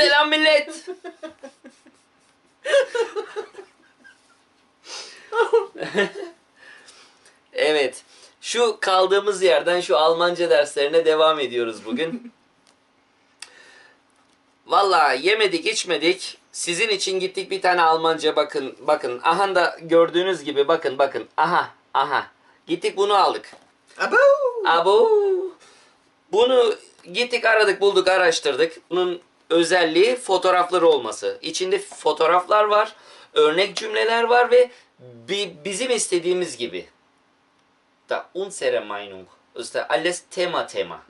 Selam millet. evet. Şu kaldığımız yerden şu Almanca derslerine devam ediyoruz bugün. Valla yemedik içmedik. Sizin için gittik bir tane Almanca bakın bakın. Aha da gördüğünüz gibi bakın bakın. Aha aha. Gittik bunu aldık. Abo! Abu. Bunu gittik aradık bulduk araştırdık. Bunun özelliği fotoğrafları olması. İçinde fotoğraflar var, örnek cümleler var ve bi- bizim istediğimiz gibi. Da unsere Meinung. İşte alles tema tema.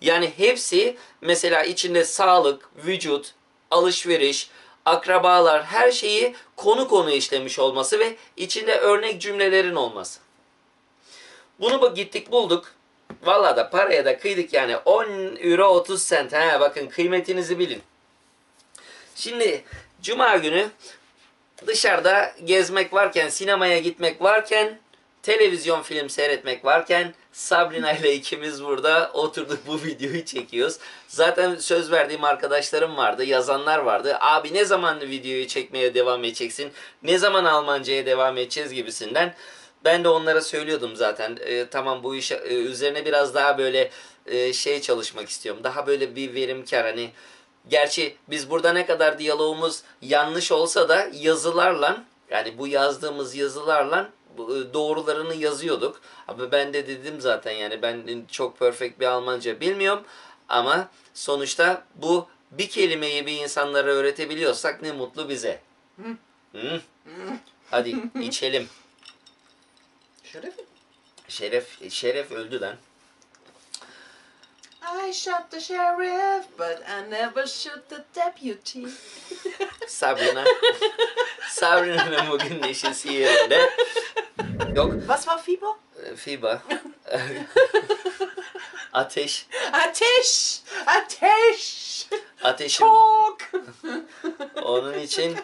Yani hepsi mesela içinde sağlık, vücut, alışveriş, akrabalar her şeyi konu konu işlemiş olması ve içinde örnek cümlelerin olması. Bunu bu gittik bulduk. Valla da paraya da kıydık yani 10 euro 30 sent. Ha, bakın kıymetinizi bilin. Şimdi cuma günü dışarıda gezmek varken, sinemaya gitmek varken, televizyon film seyretmek varken Sabrina ile ikimiz burada oturduk bu videoyu çekiyoruz. Zaten söz verdiğim arkadaşlarım vardı, yazanlar vardı. Abi ne zaman videoyu çekmeye devam edeceksin? Ne zaman Almanca'ya devam edeceğiz gibisinden. Ben de onlara söylüyordum zaten. E, tamam bu iş e, üzerine biraz daha böyle e, şey çalışmak istiyorum. Daha böyle bir verimkar hani Gerçi biz burada ne kadar diyalogumuz yanlış olsa da yazılarla yani bu yazdığımız yazılarla e, doğrularını yazıyorduk. Ama ben de dedim zaten yani ben çok perfect bir Almanca bilmiyorum ama sonuçta bu bir kelimeyi bir insanlara öğretebiliyorsak ne mutlu bize. Hı? Hadi içelim. Şeref. Şeref Şeref öldü lan. I shot the sheriff, but I never shoot the deputy. Sabrina. Sabrina'nın bugün neşesi yerinde. Yok Was war Fieber? e, FIBA. Ateş. Ateş! Ateş! Ateşim. Çok! Onun için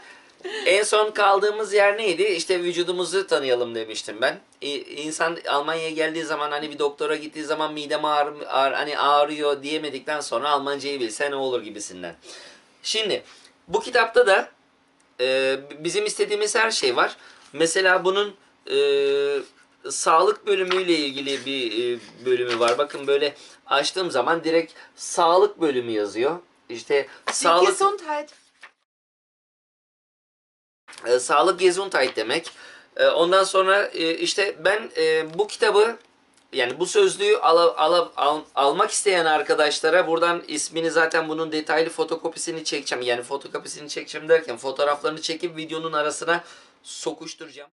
en son kaldığımız yer neydi? İşte vücudumuzu tanıyalım demiştim ben. İ- İnsan Almanya'ya geldiği zaman hani bir doktora gittiği zaman midem ağrı, ağır, hani ağrıyor diyemedikten sonra Almancayı bilse ne olur gibisinden. Şimdi bu kitapta da e, bizim istediğimiz her şey var. Mesela bunun e, sağlık bölümüyle ilgili bir e, bölümü var. Bakın böyle açtığım zaman direkt sağlık bölümü yazıyor. İşte sağlık Gesundheit. E, sağlık Gesundheit demek. E, ondan sonra e, işte ben e, bu kitabı yani bu sözlüğü ala- ala- al- almak isteyen arkadaşlara buradan ismini zaten bunun detaylı fotokopisini çekeceğim. Yani fotokopisini çekeceğim derken fotoğraflarını çekip videonun arasına sokuşturacağım.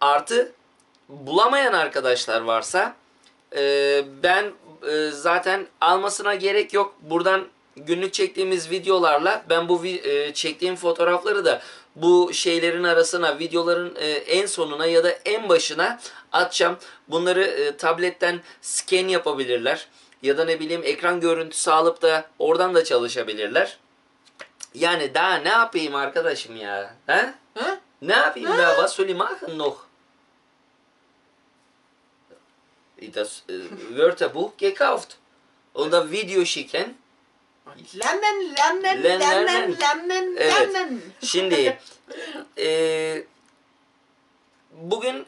Artı bulamayan arkadaşlar varsa e, ben e, zaten almasına gerek yok. Buradan günlük çektiğimiz videolarla ben bu e, çektiğim fotoğrafları da bu şeylerin arasına videoların e, en sonuna ya da en başına atacağım. Bunları e, tabletten scan yapabilirler. Ya da ne bileyim ekran görüntüsü alıp da oradan da çalışabilirler. Yani daha ne yapayım arkadaşım ya? He? Hä? Ne yapayım da? Was soll ich machen noch? Das äh, Wörterbuch gekauft. Und dann Video schicken. Lernen, lernen, Lernen, lernen, lernen. Evet. Şimdi eee, bugün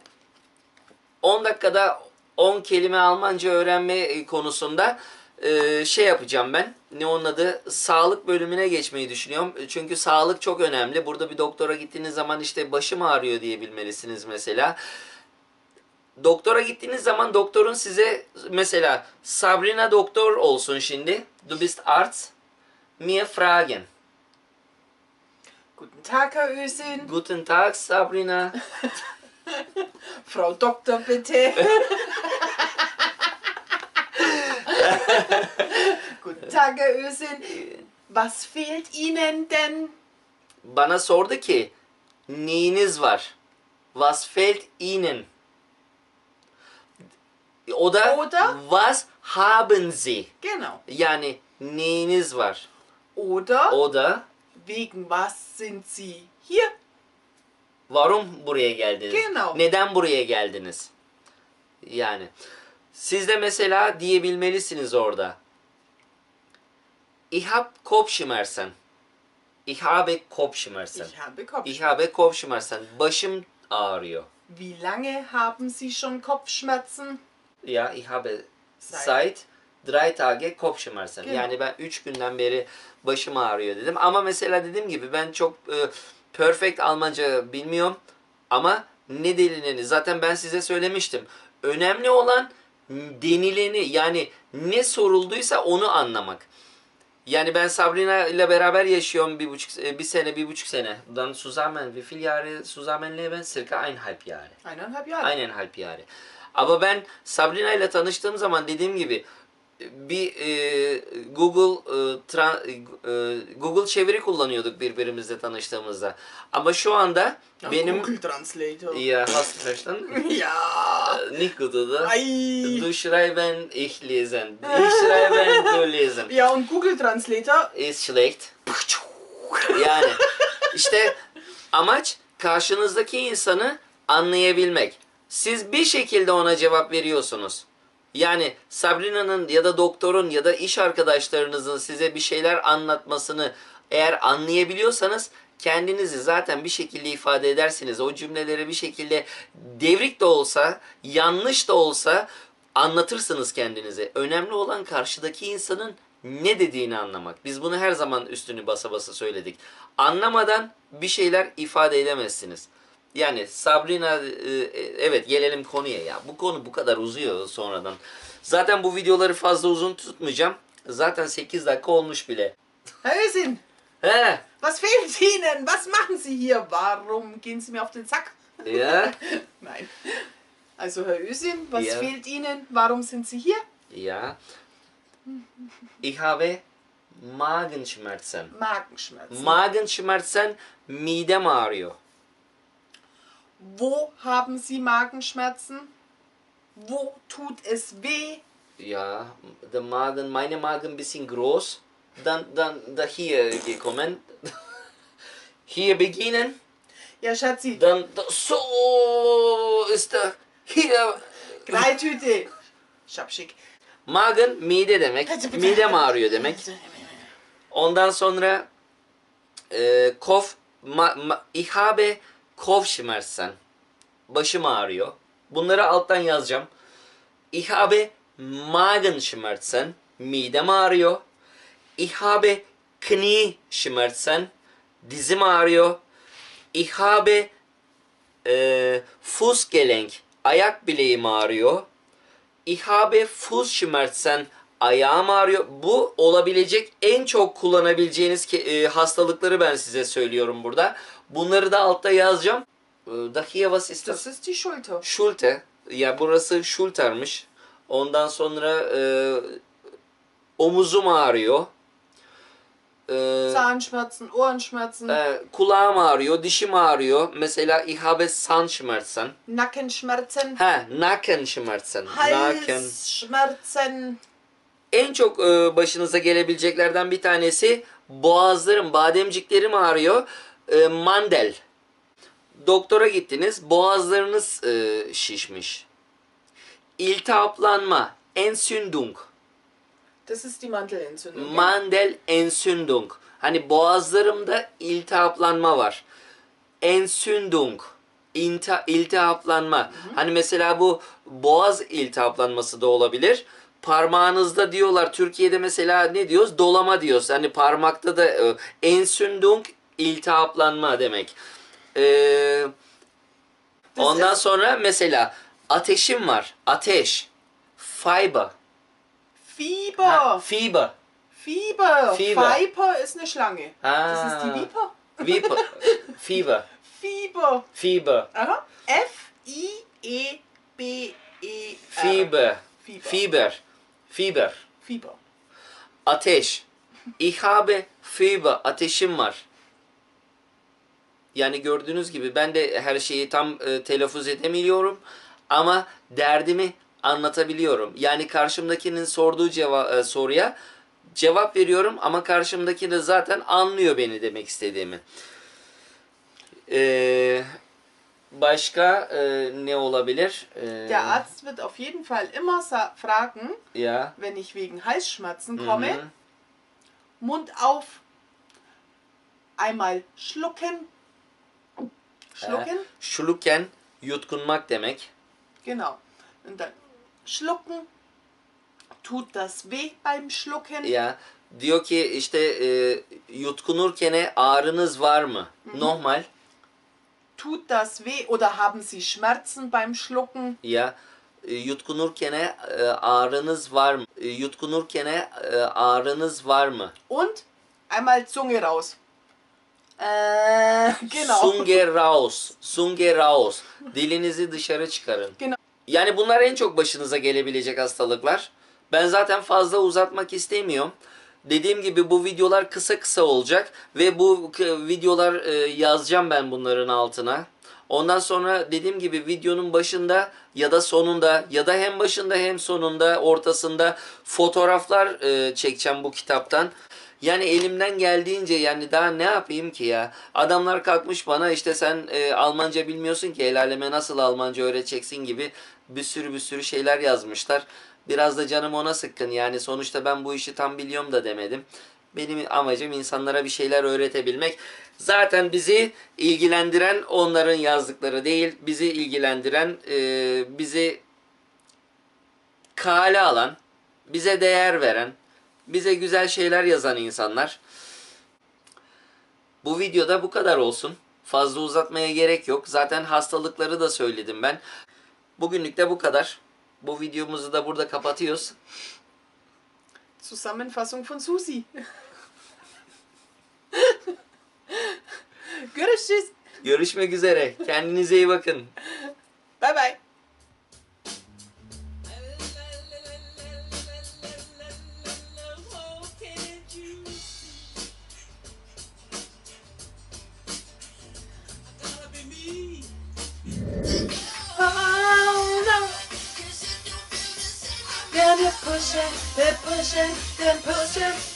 10 dakikada 10 kelime Almanca öğrenme konusunda eee, şey yapacağım ben. Ne onun adı? Sağlık bölümüne geçmeyi düşünüyorum. Çünkü sağlık çok önemli. Burada bir doktora gittiğiniz zaman işte başım ağrıyor diye bilmelisiniz mesela. Doktora gittiğiniz zaman doktorun size mesela Sabrina doktor olsun şimdi. Du bist Arzt. Mir fragen. Guten Tag, Herr Ösin. Guten Tag, Sabrina. Frau Doktor, bitte. Guten Tag, Herr Ösin. Was fehlt Ihnen denn? Bana sordu ki, neyiniz var? Was fehlt Ihnen? O da, O da? was haben Sie? Genau. Yani neyiniz var? Oder O da, wegen was sind Sie hier? varum buraya geldiniz? Genau. Neden buraya geldiniz? Yani Siz de mesela diyebilmelisiniz orada. Ich hab Kopfschmerzen. Ich habe Kopfschmerzen. Ich habe Kopfschmerzen. Ich habe Kopfschmerzen. Başım ağrıyor. Wie lange haben Sie schon Kopfschmerzen? Ya ich habe Seit- seit drei Tage Kopfschmerzen. Yani ben 3 günden beri başım ağrıyor dedim. Ama mesela dediğim gibi ben çok e, perfect Almanca bilmiyorum. Ama ne denileni zaten ben size söylemiştim. Önemli olan denileni yani ne sorulduysa onu anlamak. Yani ben Sabrina ile beraber yaşıyorum bir buçuk e, bir sene bir buçuk sene. Dann zusammen wie viele Jahre zusammen leben? Circa eineinhalb Jahre. Eineinhalb Jahre. Eineinhalb Jahre. Ama ben Sabrina ile tanıştığım zaman dediğim gibi bir e, Google e, tra- e, Google çeviri kullanıyorduk birbirimizle tanıştığımızda. Ama şu anda Ja, benim Google Translator. ya hast verstanden? Ja. Nicht gut, oder? Ay. Du schreiben, ich lesen. Ich schreiben, du lesen. Ja, und Google Translator. Ist schlecht. Yani işte amaç karşınızdaki insanı anlayabilmek. Siz bir şekilde ona cevap veriyorsunuz. Yani Sabrina'nın ya da doktorun ya da iş arkadaşlarınızın size bir şeyler anlatmasını eğer anlayabiliyorsanız kendinizi zaten bir şekilde ifade edersiniz. O cümleleri bir şekilde devrik de olsa, yanlış da olsa anlatırsınız kendinizi. Önemli olan karşıdaki insanın ne dediğini anlamak. Biz bunu her zaman üstünü basa basa söyledik. Anlamadan bir şeyler ifade edemezsiniz. Yani Sabrina e, evet gelelim konuya ya. Bu konu bu kadar uzuyor sonradan. Zaten bu videoları fazla uzun tutmayacağım. Zaten 8 dakika olmuş bile. Herr Ösin, He. was fehlt Ihnen? Was machen Sie hier? Warum gehen Sie mir auf den Sack? Ya. Nein. Also Herr Ösin, was Ja. fehlt Ihnen? Warum sind Sie hier? Ja. Ich habe Magenschmerzen. Magenschmerzen. Magenschmerzen midem ağrıyor. Wo haben Sie Magenschmerzen? Wo tut es weh? Ja, der Magen, meine Magen ein bisschen groß. Dann, dann da hier gekommen. Hier beginnen. Ja, Schatzi, Dann da, so ist er. Hier. Greitüte. Schapschick. Magen mide demek. Midem ağrıyor demek. Ondan sonra e, Kopf, ma, ma, ich habe Kopfschmerzen. Başım ağrıyor. Bunları alttan yazacağım. Ich habe Magenschmerzen. Midem ağrıyor. Ich habe Knieschmerzen. Dizim ağrıyor. Ich habe e, Fußgelenk. Ayak bileğim ağrıyor. Ich habe Fußschmerzen. Ayağım ağrıyor. Bu olabilecek en çok kullanabileceğiniz ke- e, hastalıkları ben size söylüyorum burada. Bunları da altta yazacağım. E, Dahiye was ist das? Das ist die Schulter. Schulte. Ya burası Schulter'mış. Ondan sonra e, omuzum ağrıyor. E, Zahnschmerzen, Ohrenschmerzen, e, kulağım ağrıyor, dişim ağrıyor. Mesela ich habe Zahnschmerzen. Nackenschmerzen, Ha, Nackenschmerzen. Nacken. Halsschmerzen. En çok e, başınıza gelebileceklerden bir tanesi boğazlarım, bademciklerim ağrıyor. E, mandel. Doktora gittiniz, boğazlarınız e, şişmiş. İltihaplanma, Entzündung. Das ist die Mandelentzündung. ja. Mandelentzündung. Hani boğazlarımda iltihaplanma var. Entzündung. İnta, iltihaplanma. Hani mesela bu boğaz iltihaplanması da olabilir. Parmağınızda diyorlar Türkiye'de mesela ne diyoruz? Dolama diyoruz. Hani parmakta da e, Entzündung iltihaplanma demek. Ee, ondan sonra mesela ateşim var. Ateş. Fiber. Fieber. Ha, Fieber. Fieber. Fieber. Viper ist eine Schlange. Das ist die Ah. Viper. Viper. Fieber. Fieber. Fieber. Aha. F-I-E-B-E-R. Fieber. Fieber. Fieber. Fieber. Fieber. Ateş. Ich habe Fieber. Ateşim var. Yani gördüğünüz gibi ben de her şeyi tam e, telaffuz edemiyorum ama derdimi anlatabiliyorum. Yani karşımdakinin sorduğu ceva- e, soruya cevap veriyorum ama karşımdaki de zaten anlıyor beni demek istediğimi. Ee, Başka e, ne olabilir? E, Der Arzt wird auf jeden Fall immer fragen, ya. wenn ich wegen Halsschmerzen Hı komme. Mund auf, einmal schlucken, schlucken, E, şuluken yutkunmak demek. genau, und dann schlucken. Tut das weh beim Schlucken? Ya diyor ki işte e, yutkunurken ağrınız var mı? Normal. Tut das weh oder haben Sie Schmerzen beim Schlucken? Ya e, yutkunurken e, ağrınız var mı? E, yutkunurken e, ağrınız var mı? Und einmal Zunge raus. Äh, genau. Sunge raus. Sunge raus. Dilinizi dışarı çıkarın. Genau. Yani bunlar en çok başınıza gelebilecek hastalıklar. Ben zaten fazla uzatmak istemiyorum. Dediğim gibi bu videolar kısa kısa olacak ve bu videolar e, yazacağım ben bunların altına. Ondan sonra dediğim gibi videonun başında ya da sonunda ya da hem başında hem sonunda ortasında fotoğraflar e, çekeceğim bu kitaptan. Yani elimden geldiğince yani daha ne yapayım ki ya? Adamlar kalkmış bana işte sen e, Almanca bilmiyorsun ki el aleme nasıl Almanca öğreteceksin gibi bir sürü bir sürü şeyler yazmışlar. Biraz da canım ona sıkkın yani sonuçta ben bu işi tam biliyorum da demedim. Benim amacım insanlara bir şeyler öğretebilmek. Zaten bizi ilgilendiren onların yazdıkları değil. Bizi ilgilendiren, e, bizi kale alan, bize değer veren, bize güzel şeyler yazan insanlar. Bu videoda bu kadar olsun. Fazla uzatmaya gerek yok. Zaten hastalıkları da söyledim ben. Bugünlük de bu kadar. Bu videomuzu da burada kapatıyoruz. Zusammenfassung von Susi. Görüşürüz. Görüşmek üzere. Kendinize iyi bakın. Bye bye. Pushing, they're pushing,